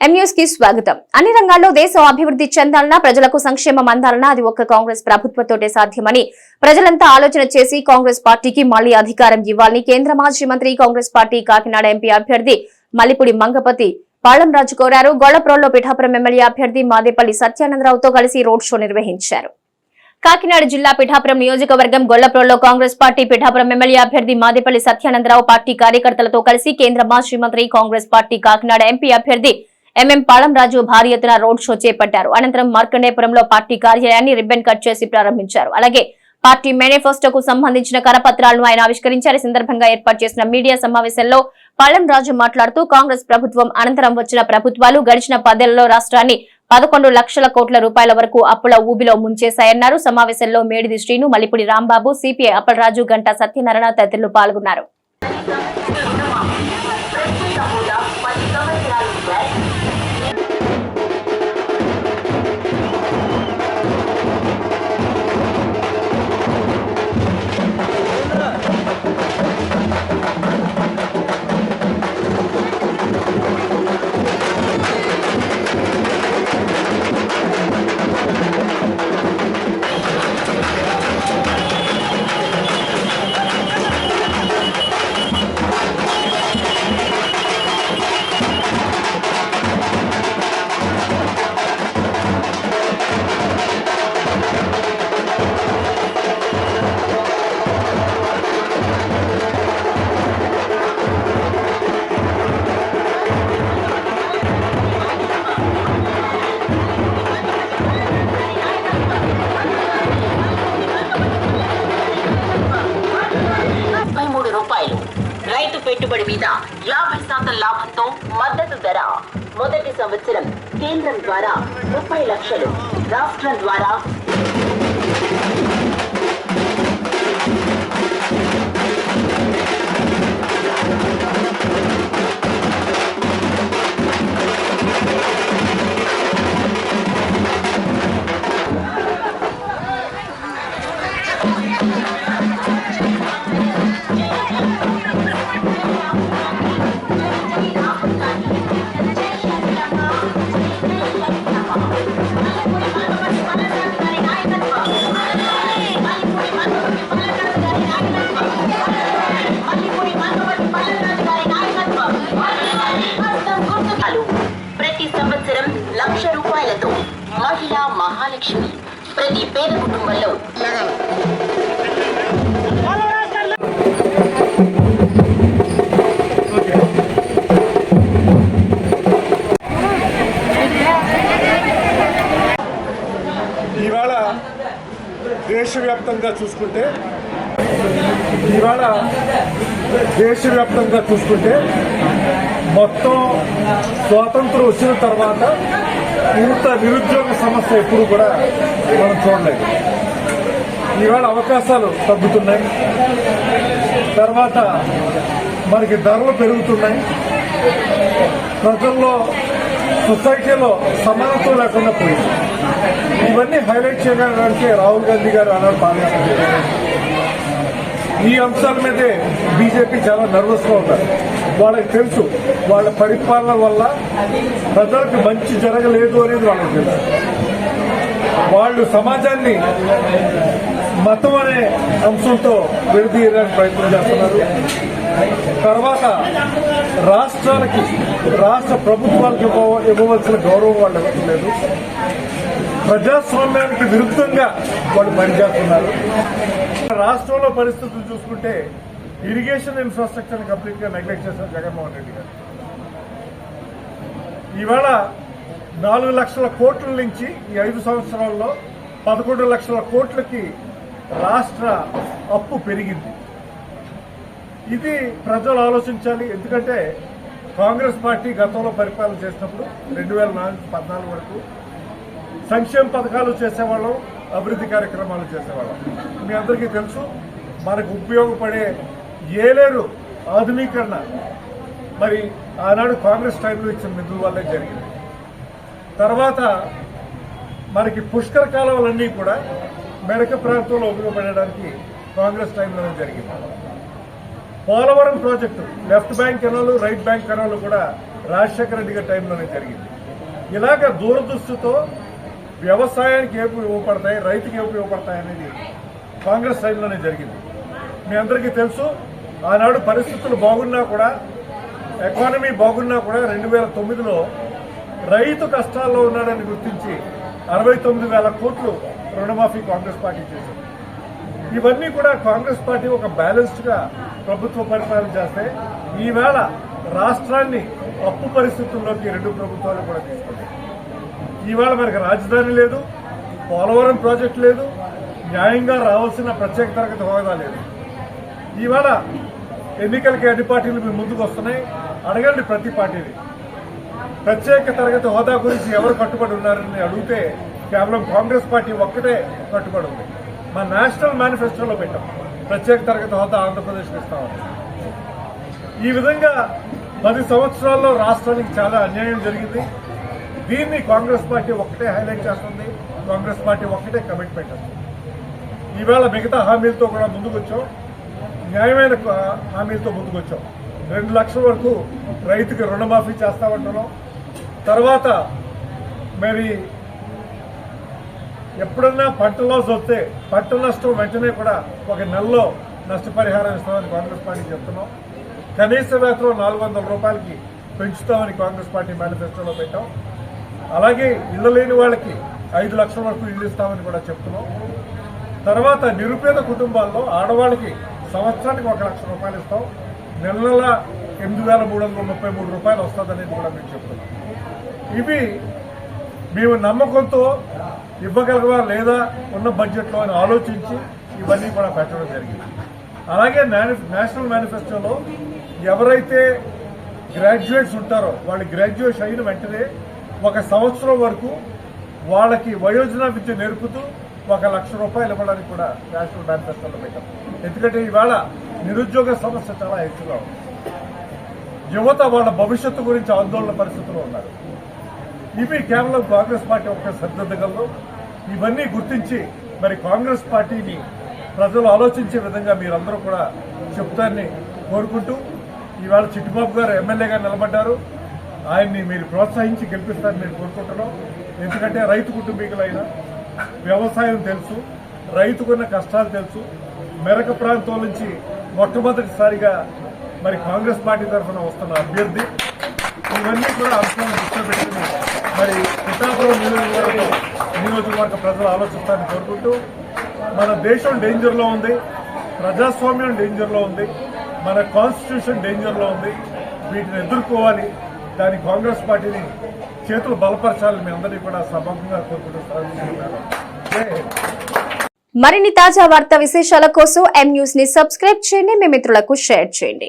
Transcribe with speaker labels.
Speaker 1: ఎంన్యూస్కి స్వాగతం. అన్ని రంగాల్లో దేశం అభివృద్ధి చెందాలన్నా ప్రజలకు సంక్షేమం అందాలన్నా అది ఒక్క కాంగ్రెస్ ప్రభుత్వంతోటే సాధ్యమని ప్రజలంతా ఆలోచన చేసి కాంగ్రెస్ పార్టీకి మళ్ళీ అధికారం ఇవ్వాలని కేంద్ర మాజీ మంత్రి కాంగ్రెస్ పార్టీ కాకినాడ ఎంపీ అభ్యర్థి మల్లిపుడి మంగపతి పాళంరాజు కోరారు. గొల్లప్రోల్లో పిఠాపురం ఎమ్మెల్యే అభ్యర్థి మాదేపల్లి సత్యానందరావుతో కలిసి రోడ్ షో నిర్వహించారు. కాకినాడ జిల్లా పిఠాపురం నియోజకవర్గం గొల్లప్రోల్లో కాంగ్రెస్ పార్టీ పిఠాపురం ఎమ్మెల్యే అభ్యర్థి మాదేపల్లి సత్యానందరావు పార్టీ కార్యకర్తలతో కలిసి కేంద్ర మాజీ మంత్రి కాంగ్రెస్ పార్టీ కాకినాడ ఎంపీ అభ్యర్థి ఎంఎం పాళంరాజు భారీ ఎత్తున రోడ్ షో చేపట్టారు. అనంతరం మార్కండేపురంలో పార్టీ కార్యాలయాన్ని రిబ్బన్ కట్ చేసి ప్రారంభించారు. అలాగే పార్టీ మేనిఫెస్టోకు సంబంధించిన కరపత్రాలను ఆయన ఆవిష్కరించారు. ఈ సందర్భంగా ఏర్పాటు చేసిన మీడియా సమావేశంలో పాళంరాజు మాట్లాడుతూ కాంగ్రెస్ ప్రభుత్వం అనంతరం వచ్చిన ప్రభుత్వాలు గడిచిన పదేళ్ళలో రాష్ట్రాన్ని పదకొండు లక్షల కోట్ల రూపాయల వరకు అప్పుల ఊబిలో ముంచేశాయన్నారు. సమావేశంలో మేడిది శ్రీను మల్లిపుడి రాంబాబు సిపిఐ అప్పలరాజు గంటా సత్యనారాయణ తదితరులు పాల్గొన్నారు.
Speaker 2: మద్దతు ధర. మొదటి సంవత్సరం కేంద్రం ద్వారా ముప్పై లక్షలు రాష్ట్రం ద్వారా ప్రతి సంవత్సరం లక్ష రూపాయలతో మహిళా మహాలక్ష్మి ప్రతి పేద కుటుంబంలో
Speaker 3: ఇవాళ దేశవ్యాప్తంగా చూసుకుంటే ఇవాళ దేశవ్యాప్తంగా చూసుకుంటే మొత్తం స్వాతంత్రం వచ్చిన తర్వాత ఇంత నిరుద్యోగ సమస్య ఎప్పుడు కూడా మనం చూడలేదు. ఈవేళ అవకాశాలు తగ్గుతున్నాయి. తర్వాత మనకి ధరలు పెరుగుతున్నాయి. ప్రజల్లో సొసైటీలో సమానత్వం లేకుండా పోయింది. ఇవన్నీ హైలైట్ చేయడానికి రాహుల్ గాంధీ గారు అన్నారు పార్లమెంట్. ఈ అంశాల మీదే బీజేపీ చాలా నర్వస్గా ఉన్నారు. వాళ్ళకి తెలుసు. వాళ్ళ పరిపాలన వల్ల ప్రజలకు మంచి జరగలేదు అనేది వాళ్ళకి తెలుసు. వాళ్ళు సమాజాన్ని మతం అనే అంశంతో విడదీయడానికి ప్రయత్నం చేస్తున్నారు. తర్వాత రాష్ట్రాలకి రాష్ట్ర ప్రభుత్వాలకు ఇవ్వవలసిన గౌరవం వాళ్ళు ఇవ్వట్లేదు ప్రజాస్వామ్యానికి విరుద్ధంగా వాళ్ళు పనిచేస్తున్నారు. రాష్ట్రంలో పరిస్థితులు చూసుకుంటే ఇరిగేషన్ ఇన్ఫ్రాస్ట్రక్చర్ కంప్లీట్గా నెగ్లెక్ట్ చేశారు జగన్మోహన్ రెడ్డి గారు. ఇవాళ నాలుగు లక్షల కోట్ల నుంచి ఈ ఐదు సంవత్సరాల్లో పదకొండు లక్షల కోట్లకి రాష్ట్ర అప్పు పెరిగింది. ఇది ప్రజలు ఆలోచించాలి. ఎందుకంటే కాంగ్రెస్ పార్టీ గతంలో పరిపాలన చేసినప్పుడు రెండు వేల నాలుగు పద్నాలుగు వరకు సంక్షేమ పథకాలు చేసేవాళ్ళం అభివృద్ధి కార్యక్రమాలు చేసేవాళ్ళం. మీ అందరికీ తెలుసు మనకు ఉపయోగపడే ఏలేరు ఆధునీకరణ. మరి ఆనాడు కాంగ్రెస్ టైంలో ఇచ్చిన నిధుల వల్లే జరిగింది. తర్వాత మనకి పుష్కర కాలువలన్నీ కూడా మెడక ప్రాంతంలో ఉపయోగపడడానికి కాంగ్రెస్ టైంలోనే జరిగింది. Polavaram project left bank canal right bank canal కూడా రాజశేఖర రెడ్డి గారి టైంలోనే జరిగింది. ఇలాగ దూరదృష్టితో వ్యవసాయానికి ఏ ఉపయోగపడతాయి రైతుకి ఏ ఉపయోగపడతాయి అనేది కాంగ్రెస్ టైంలోనే జరిగింది. మీ అందరికీ తెలుసు ఆనాడు పరిస్థితులు బాగున్నా కూడా ఎకానమీ బాగున్నా కూడా రెండు వేల తొమ్మిదిలో రైతు కష్టాల్లో ఉన్నాడని గుర్తించి అరవై తొమ్మిది వేల కోట్లు రుణమాఫీ కాంగ్రెస్ పార్టీ చేసింది. ఇవన్నీ కూడా కాంగ్రెస్ పార్టీ ఒక బ్యాలెన్స్డ్గా ప్రభుత్వ పరిపాలన చేస్తే ఈవేళ రాష్ట్రాన్ని అప్పు పరిస్థితుల్లోకి రెండు ప్రభుత్వాలు కూడా తీసుకున్నాయి. ఈవేళ మనకి రాజధాని లేదు పోలవరం ప్రాజెక్టు లేదు న్యాయంగా రావాల్సిన ప్రత్యేక తరగతి హోదా లేదు. ఈవేళ ఎన్నికలకి అన్ని పార్టీలు మీ ముందుకు వస్తున్నాయి. అడగండి ప్రతి పార్టీని. ప్రత్యేక తరగతి హోదా గురించి ఎవరు కట్టుబడి ఉన్నారని అడిగితే కేవలం కాంగ్రెస్ పార్టీ ఒక్కటే కట్టుబడి ఉంది. మా నేషనల్ మేనిఫెస్టోలో పెట్టాం. ప్రత్యేక తరగతి హోదా ఆంధ్రప్రదేశ్కి ఇస్తామని. ఈ విధంగా పది సంవత్సరాల్లో రాష్ట్రానికి చాలా అన్యాయం జరిగింది. దీన్ని కాంగ్రెస్ పార్టీ ఒక్కటే హైలైట్ చేస్తుంది. కాంగ్రెస్ పార్టీ ఒక్కటే కమిట్మెంట్ ఉంది ఈవేళ మిగతా హామీలతో కూడా ముందుకు వచ్చాం. న్యాయమైన హామీలతో ముందుకొచ్చాం. రెండు లక్షల వరకు రైతుకి రుణమాఫీ చేస్తామంటున్నాం. తర్వాత మరి ఎప్పుడన్నా పంట లాస్ వస్తే పంట నష్టం వెంటనే కూడా ఒక నెలలో నష్టపరిహారం ఇస్తామని కాంగ్రెస్ పార్టీ చెప్తున్నాం. కనీస వేతనం నాలుగు వందల రూపాయలకి పెంచుతామని కాంగ్రెస్ పార్టీ మేనిఫెస్టోలో పెట్టాం. అలాగే ఇళ్ళ లేని వాళ్ళకి ఐదు లక్షల వరకు ఇల్లు ఇస్తామని కూడా చెప్తున్నాం. తర్వాత నిరుపేద కుటుంబాల్లో ఆడవాళ్ళకి సంవత్సరానికి ఒక లక్ష రూపాయలు ఇస్తాం. నెల నెల ఎనిమిది వేల మూడు వందల ముప్పై మూడు రూపాయలు వస్తుందనేది కూడా మేము చెప్తున్నాం. ఇవి మేము నమ్మకంతో ఇవ్వగలవా లేదా ఉన్న బడ్జెట్లో అని ఆలోచించి ఇవన్నీ కూడా పెట్టడం జరిగింది. అలాగే నేషనల్ మేనిఫెస్టోలో ఎవరైతే గ్రాడ్యుయేట్స్ ఉంటారో వాళ్ళు గ్రాడ్యుయేషన్ అయిన వెంటనే ఒక సంవత్సరం వరకు వాళ్ళకి వయోజన విద్య నేర్పుతూ ఒక లక్ష రూపాయలు ఇవ్వడానికి కూడా నేషనల్ మేనిఫెస్టోలో పెట్టాం. ఎందుకంటే ఇవాళ నిరుద్యోగ సమస్య చాలా ఎక్కువగా ఉంది. యువత వాళ్ళ భవిష్యత్తు గురించి ఆందోళన పరిస్థితుల్లో ఉన్నారు. ఇవి కేవలం కాంగ్రెస్ పార్టీ ఒక్క సర్దిద్దగలరు ఇవన్నీ గుర్తించి మరి కాంగ్రెస్ పార్టీని ప్రజలు ఆలోచించే విధంగా మీరందరూ కూడా చెప్తారని కోరుకుంటూ ఇవాళ చిట్టిబాబు గారు ఎమ్మెల్యేగా నిలబడ్డారు. ఆయన్ని మీరు ప్రోత్సహించి గెలిపిస్తారని నేను కోరుకుంటున్నాం ఎందుకంటే రైతు కుటుంబీకులైన వ్యవసాయం తెలుసు రైతుకున్న కష్టాలు తెలుసు. మెరక ప్రాంతం నుంచి మొట్టమొదటిసారిగా మరి కాంగ్రెస్ పార్టీ తరఫున వస్తున్న అభ్యర్థి. ఇవన్నీ కూడా అంశాలను దృష్టిలో పెట్టుకుని మరి పిఠాపురం నియోజకవర్గ నియోజకవర్గ ప్రజలు ఆలోచిస్తారని కోరుకుంటూ మన దేశం డేంజర్లో ఉంది ప్రజాస్వామ్యం డేంజర్లో ఉంది మన కాన్స్టిట్యూషన్ డేంజర్లో ఉంది. వీటిని ఎదుర్కోవాలి. దాని కాంగ్రెస్ పార్టీని చేతులు బలపరచాలి మీ అందరినీ కూడా సభంగా కోరుకుంటూ
Speaker 1: మరిన్ని తాజా వార్తా విశేషాల కోసం ఎం న్యూస్ని సబ్స్క్రైబ్ చేయండి. మీ మిత్రులకు షేర్ చేయండి.